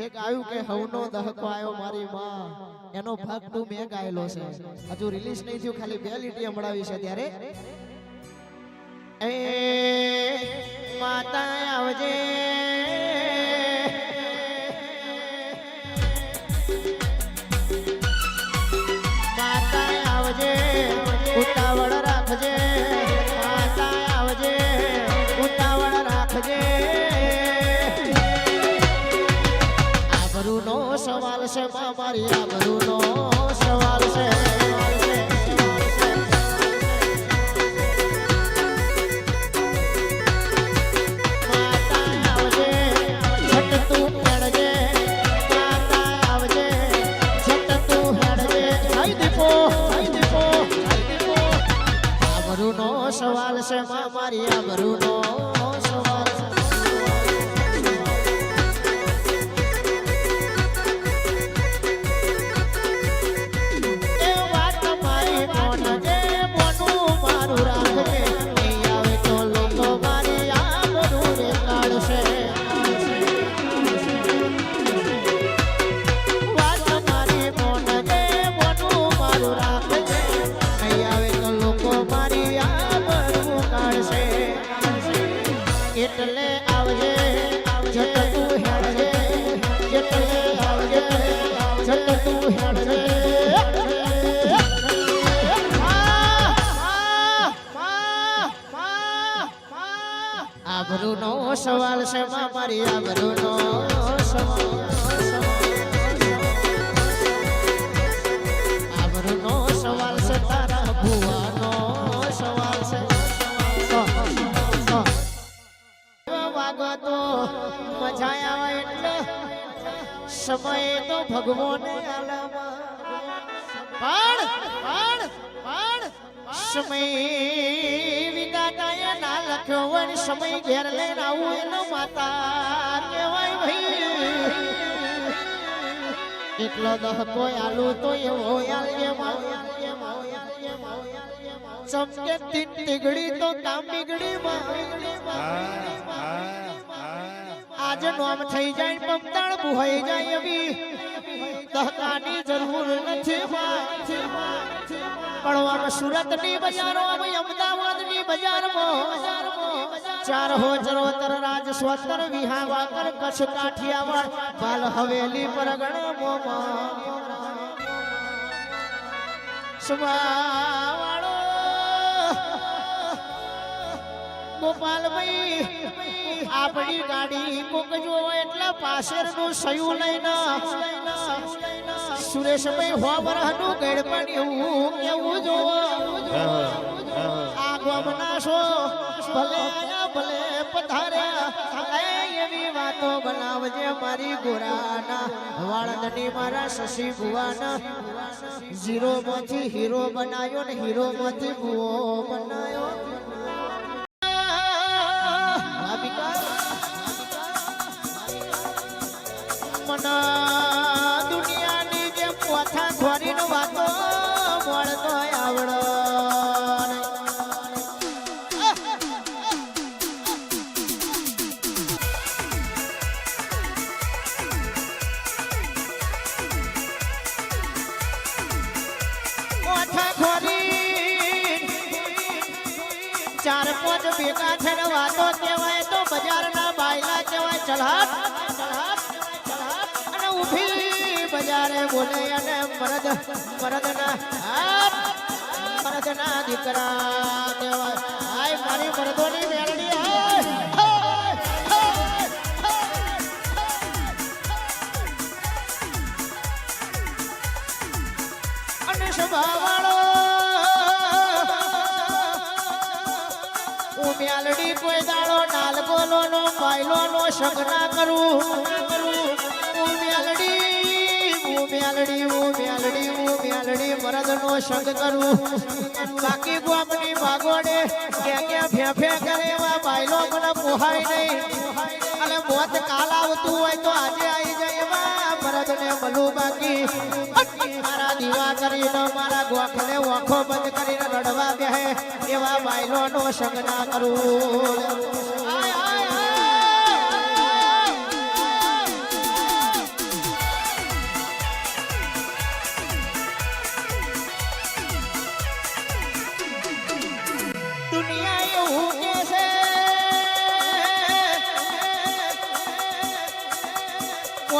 જે ગાયું કે હવનો દહકો આવ્યો મારી માં, એનો ભાગ તું મેં ગાયેલો છે. હજુ રિલીઝ નહીં થયું, ખાલી બે લીટી હમણાવી છે ત્યારે. એ માતા આવજે. છે મારી આબરૂનો આબરૂનો સવાલ છે મારી આબરૂનો સવાલ. સમય તો ભગવાને પણ પણ પણ, સમય વિધાતાએ ના લખ્યો હોય સમય ઘેર લઈને આવું એનો માતા કહેવાય ભાઈ. એટલો દહકો આલુ તો એવો ચમકે તીન તીગડી તો કામ બીગડી માં આજ નોમ થઈ જાય પમતાણ બુહાઈ જાય અભી દહકાની જરૂર નથી પણ સુરતની બજારો અમદાવાદની બજારમાં. ચાર હો ચરોતર રાજ સ્વતર, વિહા વાકર કચ્છ કાઠિયાવાડ પાલ હવેલી પરગણ મોમાં સુમાવાળો ગોપાલભાઈ, આપણી ગાડી કોક જોવો એટલે પાછળનું સયું લઈને સુરેશભાઈ હો બરહનું ગડપણ એવું કેવું જો આ ગોમના છો, ભલે ભલે પધાર્યા એવી વાતો બનાવજે મારી ગોરાના. વાળંદની મારા શશી ભુવાના. ઝીરો માંથી હીરો બનાવ્યો ને હીરો માંથી ભુવો બનાવ્યો પાંચ ભેગા થઈને વાતો કહેવાય તો બજારના બાયલા કહેવાય ચલહાટ અને ઊભી બજારે બોલે અને મરદ મરદના હાથ મરદના દીકરા કહેવાય. હાય મારી મરદોની મેળડી હાય હાય, હું મ્યાલડી કોઈ દાડો નાલ બોલો નો પાયલો નો સંગના કરું. હું મ્યાલડી મ્યાલડી મ્યાલડી મરદ નો સંગ કરું. બાકી ગોમની ભાગોડે ક્યાં ક્યાં ફે ફે કરે એવા પાયલો મને પોહાય નહીં. અને મોત કાલ આવતું હોય તો આજે એવા મરદ ને મળું બાકી મારા દીવા કરીને મારા ગોખને ઓખો બંધ કરીને રડવા બેહે એવા બાયલો નો સંગ ના કરું.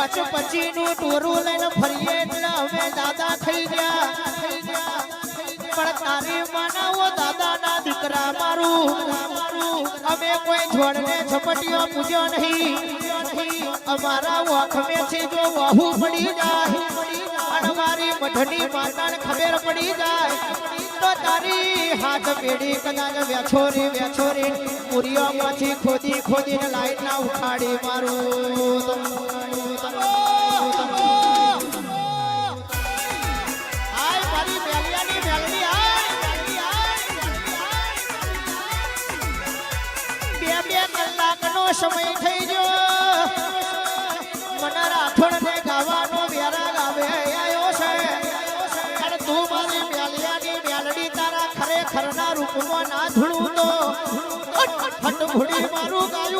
પોચ પછી નું ટોરું લઈને ફરીએ એટલે અમે દાદા થઈ ગયા. પણ તારી માનાવો દાદાના દીકરા મારું. અમે કોઈ જોડને ઝપટીઓ પૂજ્યો નહીં. અમારા વખમે છે જો વહુ પડી જાય. અને મઢની માતાને ખબર પડી જાય. તો તારી હાથ પેઢી કદાચ વેછોરી વેછોરી પુરીઓમાંથી ખોદી ખોદીને લાઈટ ના ઉખાડી મારું. સમય થઈ ગયો. મને રાઠોડને ગાવાનો વેરા ગાવે આવ્યો છે. અને તું મારી મેલિયાની મેલડી તારા ખરેખરના રૂપમાં ના ધૂળું તો. ફટ ભૂડી મારું ગાયું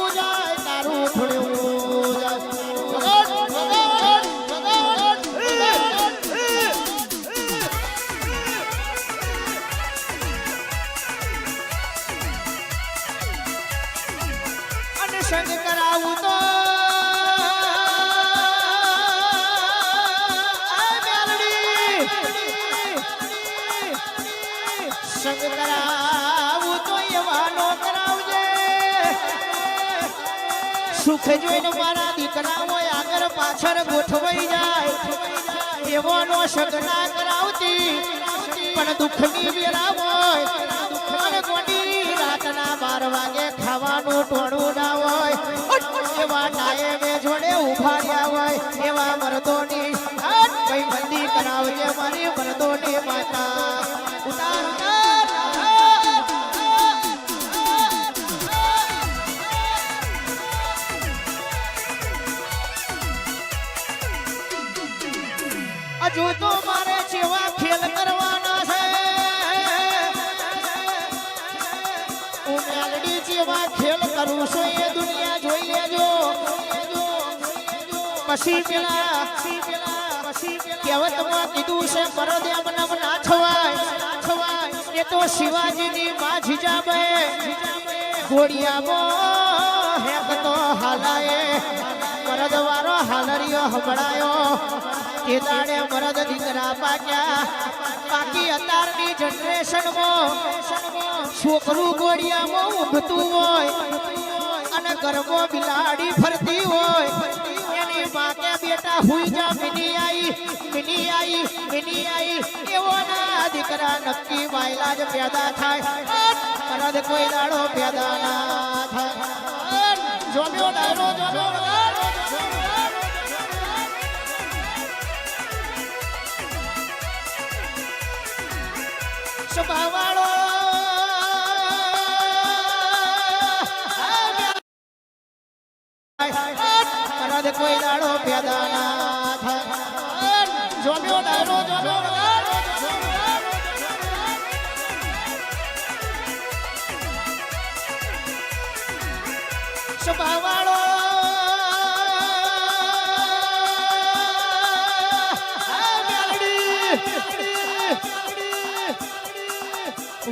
સંગ કરાવું તો એવાનો કરાવજે. સુખ જોઈને મારા દીકરાઓ આગળ પાછળ ગોઠવાઈ જાય. એવાનો સંગ ના કરાવતી, પણ દુઃખની વેળા હોય. દુઃખ ગોડી રાતના બાર વાગે ખાવાનું ટોળું જેવા ખેલ કરવાના છે. હું જેવા ખેલ કરું છું એ દુનિયા જોઈ લેજો. પછી પેલા, કહેવતમાં કીધું છે પરદ એમ નમ ના છવાય. એ તો શિવાજીની માં જીજાબે ઘોડિયામાં હેક તો હાલાએ. મરદ વારો હાલરિયો હંભળાયો તે દાડે મરદ દીકરા પાક્યા. બાકી અત્યારની જનરેશનમાં, છોકરું ગોળિયામાં ઊભતું હોય અને ગરબો બિલાડી ફરતી હોય. માં કે બેટા હુઈ જા, મિની આઈ મિની આઈ મિની આઈ. એવો ના દીકરા નક્કી વાયલા જ પેદા થાય. મરદ કોઈ દાડો પેદા ના થાય. જોમ્યો ડાયરો જોમ્યો કોઈ દાડો પેદા ના થાય જોમ્યો ડાયરો જોમ્યો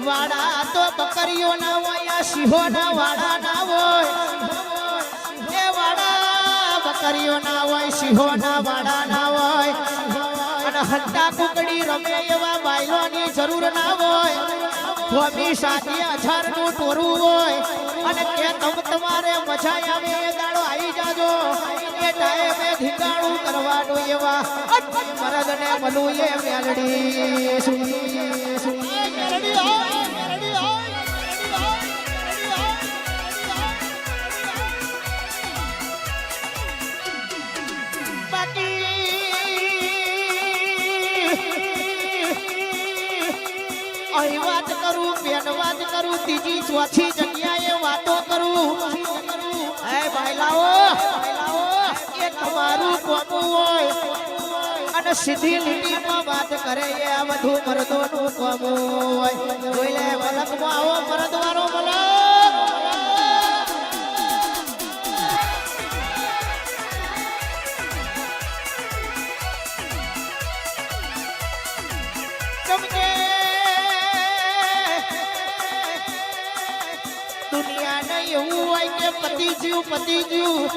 વાડા, તો બકરીઓ ના હોય, આ સિંહો ના વાડા ના હોય. એ વાળા બકરીઓ ના હોય સિંહો ના વાળા ના હોય. અને હટ્ટા કુકડી રમે એવા બાયલોની જરૂર ના હોય. ધોબી સાથી અછારનું ટોરું હોય. અને કે તમ તમારે મજા આવે એ દાડો આવી જાજો. એ ટાઈમે ધીકાણું કરવાનું એવા. મરદ ને મલું એ મેલડી. હોય મેલડી અહીં વાત કરું, બેન વાત કરું, ત્રીજી ચોથી જગ્યાએ વાતો કરું. હે ભાઈલાઓ એ તમારું કોનું હોય અને સીધી લીટીમાં વાત કરે એ આ બધું મરદોનું કોમું હોય. જોઈ લે મલકમાં આવો મરદવારો પતિ જીવ પતિ ગયું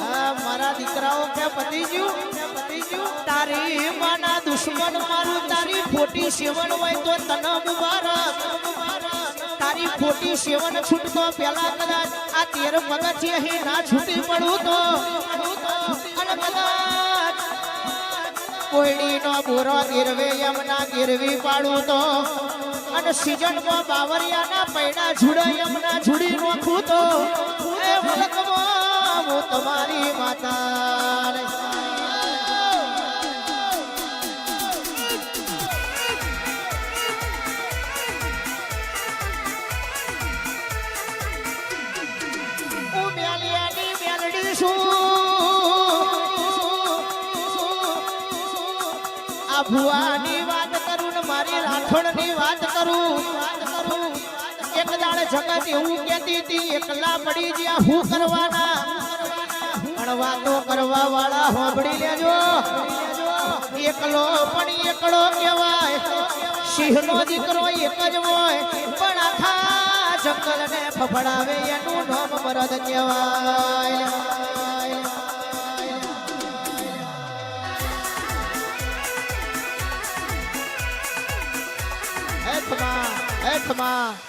હા, મારા દીકરાઓ કે પતી ગયું પતી ગયું તારી માના દુશ્મન મારું, તારી ખોટી સેવન હોય તો તને મુબારક. તારી ખોટી સેવન છૂટતો પેલા કદાચ આ તેર પગથી અહીં ના છૂટી પડું તો. અને કદાચ કોયડીનો બોરો ગીરવે એમના ગીરવી પાડું તો. અને સિઝનમાં બાવરિયાના પૈડા ઝૂડે એમના જુડી નોખું તો. એ વલકમાં હું તમારી માતા ભુવાની વાત કરું ને મારી રાઠોડની વાત કરું એક દાડે જગત એવું કેતી હતી, એકલા પડી ગયા, હું કરવાના? પણ વાતો કરવા વાળા હોબડી લેજો. એકલો પણ એકડો કહેવાય, સિંહનો દીકરો એક જ હોય. પણ આખા જંગલને ફફડાવે, એનું નામ મરદ કહેવાય. હે ખમા હે ખમા હે ખમા